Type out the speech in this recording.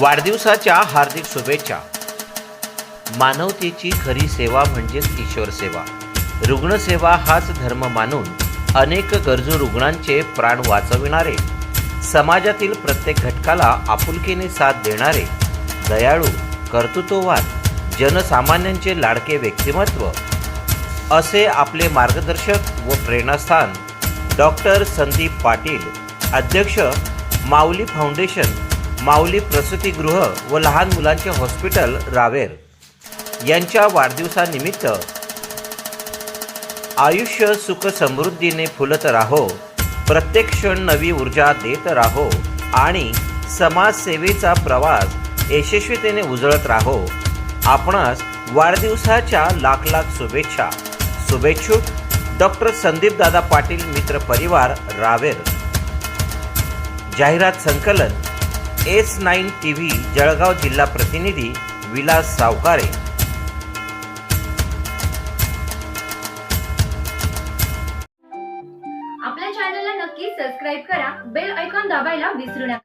वाढदिवसाच्या हार्दिक शुभेच्छा. मानवतेची खरी सेवा म्हणजेच ईश्वर सेवा. रुग्णसेवा हाच धर्म मानून अनेक गरजू रुग्णांचे प्राण वाचविणारे समाजातील प्रत्येक घटकाला आपुलकीने साथ देणारे दयाळू कर्तृत्ववाद जनसामान्यांचे लाडके व्यक्तिमत्व असे आपले मार्गदर्शक व प्रेरणास्थान डॉक्टर संदीप पाटील अध्यक्ष माऊली फाउंडेशन माऊली प्रसूतीगृह व लहान मुलांचे हॉस्पिटल रावेर. यांच्या वाढदिवसानिमित्त आयुष्य सुख समृद्धीने फुलत राहो. प्रत्येक क्षण नवी ऊर्जा देत राहो आणि समाजसेवेचा प्रवास यशस्वीतेने उजळत राहो. आपणास वाढदिवसाच्या लाख लाख शुभेच्छा. शुभेच्छुक डॉक्टर संदीपदादा पाटील मित्र परिवार रावेर. जाहिरात संकलन S nine T V Jalgaon जिल्हा प्रतिनिधी विलास सावकारे. आपल्या चॅनलला नक्की सबस्क्राईब करा बेल ऐकॉन दाबायला विसरू नका.